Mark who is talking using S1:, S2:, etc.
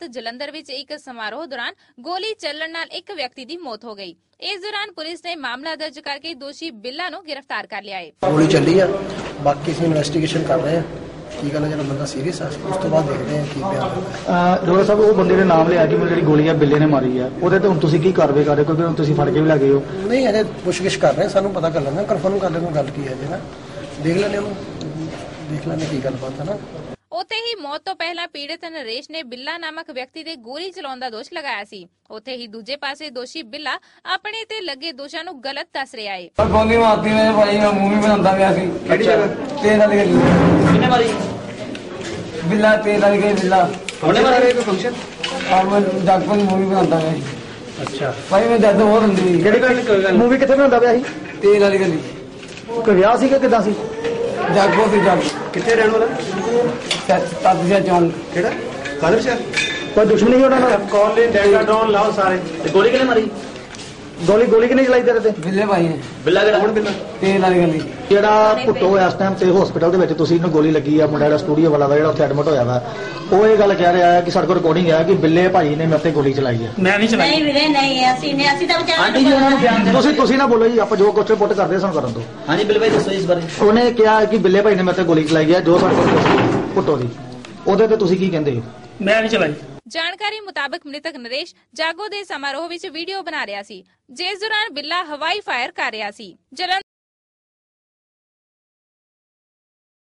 S1: ਜਲੰਧਰ ਵਿੱਚ ਇੱਕ ਸਮਾਰੋਹ ਦੌਰਾਨ ਗੋਲੀ ਚੱਲਣ ਨਾਲ ਇੱਕ ਵਿਅਕਤੀ ਦੀ ਮੌਤ ਹੋ ਗਈ। ਇਸ ਦੌਰਾਨ ਪੁਲਿਸ ਨੇ ਮਾਮਲਾ ਦਰਜ ਕਰਕੇ ਦੋਸ਼ੀ ਬਿੱਲਾ ਨੂੰ ਗ੍ਰਿਫਤਾਰ ਕਰ ਲਿਆ ਹੈ।
S2: ਗੋਲੀ ਚੱਲੀ ਆ। ਬਾਕੀ ਅਸੀਂ ਇਨਵੈਸਟੀਗੇਸ਼ਨ ਕਰ ਰਹੇ ਆ। ਕੀ ਗੱਲ ਹੈ ਜਿਹੜਾ ਬੰਦਾ ਸੀਰੀਅਸ ਆ ਉਸ ਤੋਂ ਬਾਅਦ ਦੇਖਦੇ ਆ ਕੀ ਹੈ।
S3: ਡੋਕਟਰ ਸਾਹਿਬ ਉਹ ਬੰਦੇ ਨੇ ਨਾਮ ਲਿਆ ਕਿ ਮੈਨੂੰ ਜਿਹੜੀ ਗੋਲੀ ਆ ਬਿੱਲੇ ਨੇ ਮਾਰੀ ਆ। ਉਹਦੇ ਤੇ ਹੁਣ ਤੁਸੀਂ ਕੀ ਕਾਰਵਾਈ ਕਰ ਰਹੇ ਹੋ? ਕਿਉਂਕਿ ਹੁਣ ਤੁਸੀਂ ਫੜ ਕੇ ਵੀ ਲੈ ਗਏ ਹੋ।
S2: ਨਹੀਂ ਅਜੇ ਪੁੱਛਗਿੱਛ ਕਰ ਰਹੇ ਆ, ਸਾਨੂੰ ਪਤਾ ਕਰ ਲੈਣਾ ਕਨਫਰਮ ਕਰ ਲੈਣਾ ਗੱਲ ਕੀ ਹੈ ਜੀ ਨਾ। ਦੇਖ ਲੈਣੇ ਉਹਨੂੰ। ਦੇਖ ਲੈਣੇ ਕੀ ਗੱਲਬਾਤ ਹੈ ਨਾ।
S1: ਉੱਥੇ ਹੀ ਮੌਤ ਤੋਂ ਪਹਿਲਾਂ ਪੀੜਤ ਨਰੇਸ਼ ਨੇ ਬਿੱਲਾ ਨਾਮਕ ਵਿਅਕਤੀ ਤੇ ਗੋਲੀ ਚਲਾਉਣ ਦਾ ਦੋਸ਼ ਲਗਾਇਆ ਸੀ। ਉੱਥੇ ਹੀ ਦੂਜੇ ਪਾਸੇ ਦੋਸ਼ੀ ਬਿੱਲਾ ਆਪਣੇ ਤੇ ਲੱਗੇ ਦੋਸ਼ਾਂ ਨੂੰ ਗਲਤ ਦੱਸ ਰਿਹਾ ਹੈ
S4: ਗੋਲੀ ਮਾਰਤੀ ਮੇਰੇ ਭਾਈ ਮੈਂ ਮੂਵੀ ਬਣਾਉਂਦਾ ਪਿਆ ਸੀ।
S3: ਕਿਹੜੀ ਜਗ੍ਹਾ?
S4: ਵਾਲੀ ਗਲੀ
S3: ਕਿੰਨੇ ਮਾਰੀ
S4: ਬਿੱਲਾ ਤੇਲ ਵਾਲੀ ਗਲੀ ਬਿੱਲਾ।
S3: ਉਹਨੇ ਮਾਰੇ ਕੋਈ ਫੰਕਸ਼ਨ
S4: ਔਰ ਮੈਂ ਜਗਪਨ ਮੂਵੀ ਬਣਾਉਂਦਾ ਪਿਆ ਸੀ।
S3: ਅੱਛਾ।
S4: ਭਾਈ ਮੈਂ ਦਰਦ ਬਹੁਤ ਹੁੰਦੀ
S3: ਕਿਹੜੀ ਮੂਵੀ ਕਿੱਥੇ ਬਣਾਉਂਦਾ ਪਿਆ ਸੀ?
S4: ਤੇਲ ਵਾਲੀ ਗਲੀ
S3: ਕੋਈ ਵਿਆਹ ਸੀ ਕਿ ਕਿਦਾਂ ਸੀ?
S4: ਜਗਪੋ ਸੀ ਜਗ।
S3: ਕਿੱਥੇ ਰਹਿਣ ਵਾਲਾ?
S4: ਜਿਹਾ ਚੌਂਕ।
S3: ਕਿਹੜਾ? ਕਾਦਰ ਸ਼ਹਿਰ? ਕੋਈ ਦੁਸ਼ਮਣੀ ਉਹਨਾਂ ਨਾਲ? ਕੌਣ ਨੇ ਡੈਂਗਾ ਡੌਨ ਲਾਓ ਸਾਰੇ। ਤੇ ਗੋਲੀ ਕਿਨੇ ਮਾਰੀ? ਗੋਲੀ ਗੋਲੀ ਕਿਨੇ ਚਲਾਈ ਤੇਰੇ ਤੇ?
S4: ਬਿੱਲੇ ਭਾਈ ਨੇ।
S3: ਬਿੱਲਾ ਕਿਹੜਾ? ਕੌਣ ਬਿੱਲਾ?
S4: ਤੇਲ ਵਾਲੀ ਗਲੀ
S3: ਜਿਹੜਾ ਪੁੱਟੋ ਇਸ ਟਾਈਮ ਤੇ ਹਸਪੀਟਲ ਦੇ ਵਿੱਚ? ਤੁਸੀਂ ਇਹਨੂੰ ਗੋਲੀ ਲੱਗੀ ਆ ਮੁੰਡਾ ਜਿਹੜਾ ਸਟੂਡੀਓ ਵਾਲਾ ਵਾ ਜਿਹੜਾ ਉੱਥੇ ਐਡਮਿਟ ਹੋਇਆ ਵਾ। ਉਹ ਇਹ ਗੱਲ ਕਹਿ ਰਿਹਾ ਹੈ ਕਿ ਸਾਡੇ ਕੋਲ ਰਿਕਾਰਡਿੰਗ ਹੈ ਕਿ ਬਿੱਲੇ ਭਾਈ ਨੇ ਮੇਰੇ ਤੇ ਗੋਲੀ ਚਲਾਈ ਹੈ
S5: ਨਹੀਂ ਵੀਰੇ ਨਹੀਂ ਅਸੀਂ ਨੇ ਅਸੀਂ ਤਾਂ ਵਿਚਾਰਾ
S3: ਆਂਟੀ ਜੀ ਉਹਨਾਂ ਨੂੰ ਬਿਆਨ ਤੁਸੀਂ ਤੁਸੀਂ ਨਾ ਬੋਲੋ ਜੀ ਆਪਾਂ ਜੋ ਕੁਛ ਰਿਪੋਰਟ ਕਰਦੇ ਹਾਂ, ਸਾਨੂੰ ਕਰਨ ਦਿਓ।
S6: ਹਾਂਜੀ ਬਿੱਲ ਭਾਈ ਦੱਸੋ ਇਸ ਬਾਰੇ।
S3: ਉਹਨੇ ਕਿਹਾ ਕਿ ਬਿੱਲੇ ਭਾਈ ਨੇ ਮੇਰੇ ਤੇ ਗੋਲੀ ਚਲਾਈ ਹੈ ਜੋ ਸਾਡੇ ਕੋਲ ਪੁੱਟੋ ਦੀ। ਉਹਦੇ ਤੇ ਤੁਸੀਂ ਕੀ ਕਹਿੰਦੇ ਹੋ?
S7: ਮੈਂ ਨਹੀਂ ਚਲਾਈ।
S1: ਜਾਣਕਾਰੀ ਮੁਤਾਬਕ ਮ੍ਰਿਤਕ ਨਰੇਸ਼ ਜਾਗੋ ਦੇ ਸਮਾਰੋਹ ਵਿੱਚ ਵੀਡੀਓ ਬਣਾ ਰਿਹਾ ਸੀ, ਜਿਸ ਦੌਰਾਨ ਬਿੱਲਾ ਹਵਾਈ ਫਾਇਰ ਕਰ ਰਿਹਾ ਸੀ। ਜਲੰਧਰ